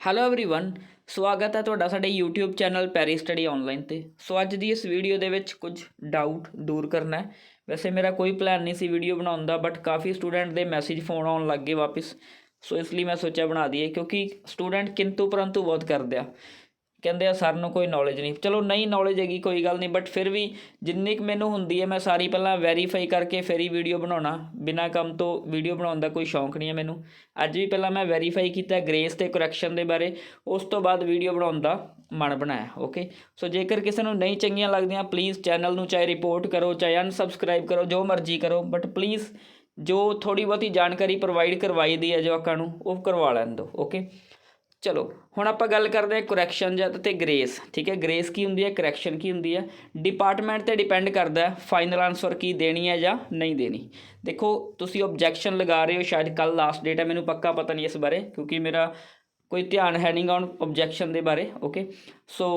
Hello everyone ਸਵਾਗਤ ਹੈ ਤੁਹਾਡਾ ਸਾਡੇ YouTube ਚੈਨਲ ਪੈਰੀ ਸਟੱਡੀ ਆਨਲਾਈਨ ਤੇ ਸੋ ਅੱਜ ਦੀ ਇਸ ਵੀਡੀਓ ਦੇ ਵਿੱਚ ਕੁਝ ਡਾਊਟ ਦੂਰ ਕਰਨਾ ਹੈ ਵੈਸੇ ਮੇਰਾ ਕੋਈ ਪਲਾਨ ਨਹੀਂ ਸੀ ਵੀਡੀਓ ਬਣਾਉਣ ਦਾ ਬਟ ਕਾਫੀ ਸਟੂਡੈਂਟ ਦੇ ਮੈਸੇਜ ਫੋਨ ਆਉਣ ਲੱਗ ਗਏ ਵਾਪਸ ਸੋ ਇਸ ਲਈ ਮੈਂ ਸੋਚਿਆ ਬਣਾ ਦਈਏ ਕਿਉਂਕਿ ਸਟੂਡੈਂਟ ਕਿੰਤੂ ਪਰੰਤੂ ਬਹੁਤ ਕਰਦੇ ਆ ਕਹਿੰਦੇ ਆ, ਸਰ ਨੂੰ ਕੋਈ ਨੌਲੇਜ ਨਹੀਂ। ਚਲੋ, ਨਹੀਂ ਨੌਲੇਜ ਹੈਗੀ, ਕੋਈ ਗੱਲ ਨਹੀਂ ਬਟ ਫਿਰ ਵੀ ਜਿੰਨੀ ਕੁ ਮੈਨੂੰ ਹੁੰਦੀ ਹੈ, ਮੈਂ ਸਾਰੀ ਪਹਿਲਾਂ ਵੈਰੀਫਾਈ ਕਰਕੇ ਫਿਰ ਹੀ ਵੀਡੀਓ ਬਣਾਉਣਾ। ਬਿਨਾਂ ਕੰਮ ਤੋਂ ਵੀਡੀਓ ਬਣਾਉਣ ਦਾ ਕੋਈ ਸ਼ੌਂਕ ਨਹੀਂ ਹੈ ਮੈਨੂੰ। ਅੱਜ ਵੀ ਪਹਿਲਾਂ ਮੈਂ ਵੈਰੀਫਾਈ ਕੀਤਾ ਗ੍ਰੇਸ ਤੇ ਕਰੈਕਸ਼ਨ ਦੇ ਬਾਰੇ। ਉਸ ਤੋਂ ਬਾਅਦ ਵੀਡੀਓ ਬਣਾਉਣ ਦਾ ਮਨ ਬਣਾਇਆ ਓਕੇ ਸੋ ਜੇਕਰ ਕਿਸੇ ਨੂੰ ਨਹੀਂ ਚੰਗੀਆਂ ਲੱਗਦੀਆਂ ਪਲੀਜ਼ ਚੈਨਲ ਨੂੰ ਚਾਹੇ ਰਿਪੋਰਟ ਕਰੋ, ਚਾਹੇ ਅਨਸਬਸਕ੍ਰਾਈਬ ਕਰੋ, ਜੋ ਮਰਜ਼ੀ ਕਰੋ ਬਟ ਪਲੀਜ਼ ਜੋ ਥੋੜੀ ਬਹੁਤੀ ਜਾਣਕਾਰੀ ਪ੍ਰੋਵਾਈਡ ਕਰਵਾਈ ਦੀ ਹੈ ਜਵਾਕਾਂ ਨੂੰ, ਉਹ ਕਰਵਾ ਲੈਣ ਦਿਓ ਓਕੇ ਚਲੋ, ਹੁਣ ਆਪਾਂ ਗੱਲ ਕਰਦੇ ਹਾਂ ਕਰੈਕਸ਼ਨ ਜਦ ਤੇ ਗ੍ਰੇਸ ਠੀਕ ਹੈ? ਗ੍ਰੇਸ ਕੀ ਹੁੰਦੀ ਹੈ? ਕਰੈਕਸ਼ਨ ਕੀ ਹੁੰਦੀ ਹੈ? ਡਿਪਾਰਟਮੈਂਟ ਤੇ ਡਿਪੈਂਡ ਕਰਦਾ ਹੈ ਫਾਈਨਲ ਆਨਸਰ ਕੀ ਦੇਣੀ ਹੈ ਜਾਂ ਨਹੀਂ ਦੇਣੀ। ਦੇਖੋ, ਤੁਸੀਂ ਆਬਜੈਕਸ਼ਨ ਲਗਾ ਰਹੇ ਹੋ, ਸ਼ਾਇਦ ਕੱਲ ਲਾਸਟ ਡੇਟ ਹੈ, ਮੈਨੂੰ ਪੱਕਾ ਪਤਾ ਨਹੀਂ ਇਸ ਬਾਰੇ, ਕਿਉਂਕਿ ਮੇਰਾ ਕੋਈ ਧਿਆਨ ਹੈ ਨਹੀਂਗਾ ਔਨ ਆਬਜੈਕਸ਼ਨ ਦੇ ਬਾਰੇ ਓਕੇ ਸੋ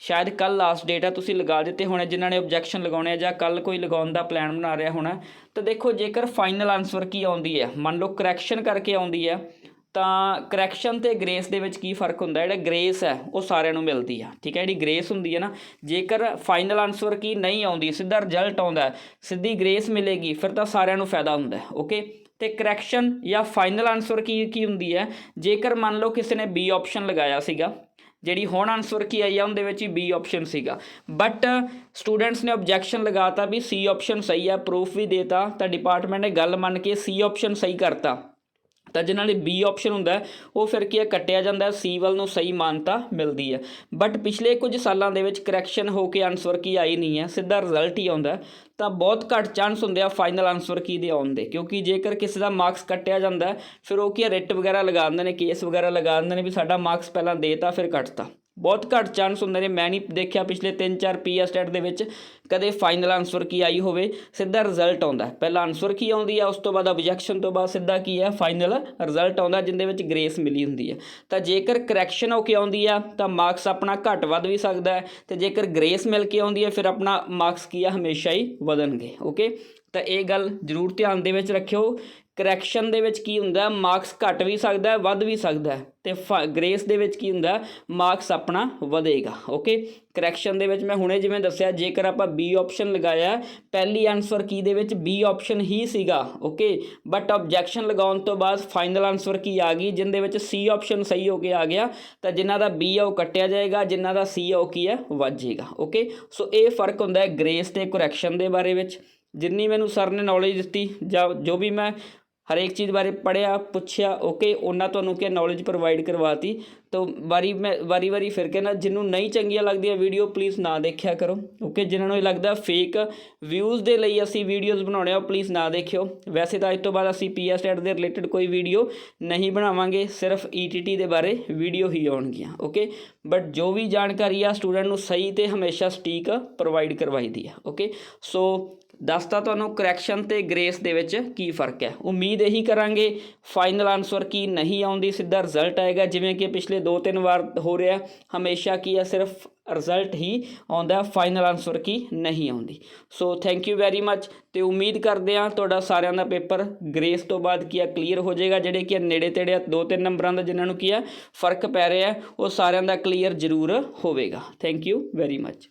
ਸ਼ਾਇਦ ਕੱਲ ਲਾਸਟ ਡੇਟ ਹੈ, ਤੁਸੀਂ ਲਗਾ ਦਿੱਤੇ ਹੋਣੇ, ਜਿਨ੍ਹਾਂ ਨੇ ਆਬਜੈਕਸ਼ਨ ਲਗਾਉਣੇ ਆ, ਜਾਂ ਕੱਲ ਕੋਈ ਲਗਾਉਣ ਦਾ ਪਲਾਨ ਬਣਾ ਰਿਹਾ ਹੋਣਾ। ਤਾਂ ਦੇਖੋ, ਜੇਕਰ ਫਾਈਨਲ ਆਨਸਰ ਕੀ ਆਉਂਦੀ ਹੈ, ਮੰਨ ਲਓ ਕਰੈਕਸ਼ਨ ਕਰਕੇ ਆਉਂਦੀ ਹੈ ਤਾਂ ਕਰੈਕਸ਼ਨ ਤੇ ਗ੍ਰੇਸ ਦੇ ਵਿੱਚ ਕੀ ਫ਼ਰਕ ਹੁੰਦਾ? ਜਿਹੜਾ ਗ੍ਰੇਸ ਹੈ, ਉਹ ਸਾਰਿਆਂ ਨੂੰ ਮਿਲਦੀ ਆ, ਠੀਕ ਹੈ? ਜਿਹੜੀ ਗ੍ਰੇਸ ਹੁੰਦੀ ਹੈ ਨਾ, ਜੇਕਰ ਫਾਈਨਲ ਆਨਸਰ ਕੀ ਨਹੀਂ ਆਉਂਦੀ, ਸਿੱਧਾ ਰਿਜ਼ਲਟ ਆਉਂਦਾ, ਸਿੱਧੀ ਗ੍ਰੇਸ ਮਿਲੇਗੀ, ਫਿਰ ਤਾਂ ਸਾਰਿਆਂ ਨੂੰ ਫਾਇਦਾ ਹੁੰਦਾ ਓਕੇ ਤੇ ਕਰੈਕਸ਼ਨ ਜਾਂ ਫਾਈਨਲ ਆਨਸਰ ਕੀ ਕੀ ਹੁੰਦੀ ਹੈ? ਜੇਕਰ ਮੰਨ ਲਓ ਕਿਸੇ ਨੇ ਬੀ ਆਪਸ਼ਨ ਲਗਾਇਆ ਸੀਗਾ, ਜਿਹੜੀ ਹੁਣ ਆਨਸਰ ਕੀ ਆਈ ਆ, ਉਹਦੇ ਵਿੱਚ ਹੀ ਬੀ ਆਪਸ਼ਨ ਸੀਗਾ ਬਟ ਸਟੂਡੈਂਟਸ ਨੇ ਆਬਜੈਕਸ਼ਨ ਲਗਾਤਾ ਵੀ ਸੀ ਆਪਸ਼ਨ ਸਹੀ ਆ ਪ੍ਰੂਫ ਵੀ ਦੇਤਾ, ਤਾਂ ਡਿਪਾਰਟਮੈਂਟ ਨੇ ਗੱਲ ਮੰਨ ਕੇ ਸੀ ਆਪਸ਼ਨ ਸਹੀ ਕਰਤਾ ਤਾਂ ਜਿਹਨਾਂ ਲਈ ਬੀ ਆਪਸ਼ਨ ਹੁੰਦਾ ਉਹ ਫਿਰ ਕੀ ਹੈ, ਕੱਟਿਆ ਜਾਂਦਾ ਸੀ ਵੱਲ ਨੂੰ ਸਹੀ ਮਾਨਤਾ ਮਿਲਦੀ ਹੈ। ਬਟ ਪਿਛਲੇ ਕੁਝ ਸਾਲਾਂ ਦੇ ਵਿੱਚ ਕਰੈਕਸ਼ਨ ਹੋ ਕੇ ਆਨਸਰ ਕੀ ਆਈ ਨਹੀਂ ਹੈ, ਸਿੱਧਾ ਰਿਜ਼ਲਟ ਹੀ ਆਉਂਦਾ ਤਾਂ ਬਹੁਤ ਘੱਟ ਚਾਂਸ ਹੁੰਦੇ ਆ ਫਾਈਨਲ ਆਨਸਰ ਕੀ ਦੇ ਆਉਣ ਦੇ, ਕਿਉਂਕਿ ਜੇਕਰ ਕਿਸੇ ਦਾ ਮਾਰਕਸ ਕੱਟਿਆ ਜਾਂਦਾ ਫਿਰ ਉਹ ਕੀ ਰਿਟ ਵਗੈਰਾ ਲਗਾ ਦਿੰਦੇ ਨੇ ਕੇਸ ਵਗੈਰਾ ਲਗਾ ਦਿੰਦੇ ਨੇ ਵੀ ਸਾਡਾ ਮਾਰਕਸ ਪਹਿਲਾਂ ਦੇਤਾ ਫਿਰ ਕੱਟਤਾ। ਬਹੁਤ ਘੱਟ ਚਾਂਸ ਹੁੰਦੇ ਨੇ। ਮੈਂ ਨਹੀਂ ਦੇਖਿਆ ਪਿਛਲੇ 3-4 ਪੀਐਸ ਸਟੇਟ ਦੇ ਵਿੱਚ ਕਦੇ ਫਾਈਨਲ ਆਨਸਰ ਕੀ ਆਈ ਹੋਵੇ, ਸਿੱਧਾ ਰਿਜ਼ਲਟ ਆਉਂਦਾ। ਹੈ। ਪਹਿਲਾਂ ਆਨਸਰ ਕੀ ਆਉਂਦੀ ਹੈ ਉਸ ਤੋਂ ਬਾਅਦ ਆਬਜੈਕਸ਼ਨ ਤੋਂ ਬਾਅਦ ਸਿੱਧਾ ਕੀ ਹੈ ਫਾਈਨਲ ਰਿਜ਼ਲਟ ਆਉਂਦਾ, ਜਿੰਦੇ ਵਿੱਚ ਗ੍ਰੇਸ ਮਿਲੀ ਹੁੰਦੀ ਹੈ ਤਾਂ ਜੇਕਰ ਕਰੈਕਸ਼ਨ ਹੋ ਕੇ ਆਉਂਦੀ ਆ, ਤਾਂ ਮਾਰਕਸ ਆਪਣਾ ਘੱਟ ਵੱਧ ਵੀ ਸਕਦਾ ਹੈ। ਤੇ ਜੇਕਰ ਗ੍ਰੇਸ ਮਿਲ ਕੇ ਆਉਂਦੀ ਹੈ ਫਿਰ ਆਪਣਾ ਮਾਰਕਸ ਕੀ ਆ, ਹਮੇਸ਼ਾ ਹੀ ਵਧਣਗੇ। ਓਕੇ ਤਾਂ ਇਹ ਗੱਲ ਜ਼ਰੂਰ ਧਿਆਨ ਦੇ ਵਿੱਚ ਰੱਖਿਓ। ਕਰੈਕਸ਼ਨ ਦੇ ਵਿੱਚ ਕੀ ਹੁੰਦਾ? ਮਾਰਕਸ ਘਟ ਵੀ ਸਕਦਾ ਵੱਧ ਵੀ ਸਕਦਾ ਹੈ। ਤੇ ਗ੍ਰੇਸ ਦੇ ਵਿੱਚ ਕੀ ਹੁੰਦਾ ਮਾਰਕਸ ਆਪਣਾ ਵਧੇਗਾ ਓਕੇ ਕਰੈਕਸ਼ਨ ਦੇ ਵਿੱਚ ਮੈਂ ਹੁਣੇ ਜਿਵੇਂ ਦੱਸਿਆ, ਜੇਕਰ ਆਪਾਂ ਬੀ ਆਪਸ਼ਨ ਲਗਾਇਆ, ਪਹਿਲੀ ਆਨਸਰ ਕੀ ਦੇ ਵਿੱਚ? ਬੀ ਆਪਸ਼ਨ ਹੀ ਸੀਗਾ ਓਕੇ ਬਟ ਆਬਜੈਕਸ਼ਨ ਲਗਾਉਣ ਤੋਂ ਬਾਅਦ ਫਾਈਨਲ ਆਨਸਰ ਕੀ ਆ ਗਈ? ਜਿੰਦੇ ਵਿੱਚ ਸੀ ਆਪਸ਼ਨ ਸਹੀ ਹੋ ਕੇ ਆ ਗਿਆ, ਤਾਂ ਜਿਨ੍ਹਾਂ ਦਾ ਬੀ ਆ ਉਹ ਕੱਟਿਆ ਜਾਏਗਾ ਜਿਨ੍ਹਾਂ ਦਾ ਸੀ ਆ ਉਹ ਕੀ ਹੈ ਵੱਧ ਜਾਏਗਾ ਓਕੇ ਸੋ ਇਹ ਫ਼ਰਕ ਹੁੰਦਾ ਹੈ ਗ੍ਰੇਸ ਤੇ ਕਰੈਕਸ਼ਨ ਦੇ ਬਾਰੇ ਵਿੱਚ। ਜਿੰਨੀ ਮੈਨੂੰ ਸਰ ਨੇ ਨੌਲੇਜ ਦਿੱਤੀ, ਜਾਂ ਜੋ ਵੀ ਮੈਂ ਹਰੇਕ ਚੀਜ਼ ਬਾਰੇ ਪੜਿਆ ਪੁੱਛਿਆ ਓਕੇ ਉਹਨਾਂ ਤੁਹਾਨੂੰ ਕੀ ਨੌਲੇਜ ਪ੍ਰੋਵਾਈਡ ਕਰਵਾਤੀ। ਤਾਂ ਵਾਰੀ ਮੈਂ, ਵਾਰੀ ਵਾਰੀ ਫਿਰ ਕੇ ਨਾ ਜਿਹਨੂੰ ਨਹੀਂ ਚੰਗੀਆਂ ਲੱਗਦੀਆਂ ਵੀਡੀਓ ਪਲੀਜ਼ ਨਾ ਦੇਖਿਆ ਕਰੋ। ਓਕੇ ਜਿਨ੍ਹਾਂ ਨੂੰ ਇਹ ਲੱਗਦਾ ਫੇਕ ਵਿਊਜ਼ ਦੇ ਲਈ ਅਸੀਂ ਵੀਡੀਓਜ਼ ਬਣਾਉਣੇ ਆ ਪਲੀਜ਼ ਨਾ ਦੇਖਿਓ। ਵੈਸੇ ਤਾਂ ਅੱਜ ਤੋਂ ਬਾਅਦ ਅਸੀਂ ਪੀਐਸ ਸਟੇਟ ਦੇ ਰਿਲੇਟਡ ਕੋਈ ਵੀਡੀਓ ਨਹੀਂ ਬਣਾਵਾਂਗੇ, ਸਿਰਫ ਈਟੀਟੀ ਦੇ ਬਾਰੇ ਵੀਡੀਓ ਹੀ ਆਉਣਗੀਆਂ। ਓਕੇ ਬਟ ਜੋ ਵੀ ਜਾਣਕਾਰੀ ਆ ਸਟੂਡੈਂਟ ਨੂੰ ਸਹੀ ਤੇ ਹਮੇਸ਼ਾ ਸਟੀਕ ਪ੍ਰੋਵਾਈਡ ਕਰਵਾਈ ਦੀ ਆ। ਓਕੇ ਸੋ ਦੱਸਤਾ ਤੁਹਾਨੂੰ ਕਰੈਕਸ਼ਨ ਤੇ ਗ੍ਰੇਸ ਦੇ ਵਿੱਚ ਕੀ ਫ਼ਰਕ ਹੈ। ਉਮੀਦ ਇਹੀ ਕਰਾਂਗੇ। ਫਾਈਨਲ ਆਨਸਰ ਕੀ ਨਹੀਂ ਆਉਂਦੀ, ਸਿੱਧਾ ਰਿਜ਼ਲਟ ਆਏਗਾ। ਜਿਵੇਂ ਕਿ ਪਿਛਲੇ 2-3 ਵਾਰ ਹੋ ਰਿਹਾ, ਹਮੇਸ਼ਾ ਕੀ ਆ, ਸਿਰਫ ਰਿਜ਼ਲਟ ਹੀ ਆਉਂਦਾ ਫਾਈਨਲ ਆਨਸਰ ਕੀ ਨਹੀਂ ਆਉਂਦੀ। So thank you very much ਤੇ ਉਮੀਦ ਕਰਦੇ ਹਾਂ ਤੁਹਾਡਾ ਸਾਰਿਆਂ ਦਾ ਪੇਪਰ ਗ੍ਰੇਸ ਤੋਂ ਬਾਅਦ ਕੀ ਆ ਕਲੀਅਰ ਹੋ ਜਾਏਗਾ। ਜਿਹੜੇ ਕਿ ਨੇੜੇ ਤੇੜੇ 2-3 ਨੰਬਰਾਂ ਦਾ ਜਿਨ੍ਹਾਂ ਨੂੰ ਕੀ ਆ, ਫ਼ਰਕ ਪੈ ਰਿਹਾ, ਉਹ ਸਾਰਿਆਂ ਦਾ ਕਲੀਅਰ ਜ਼ਰੂਰ ਹੋਵੇਗਾ। Thank you very much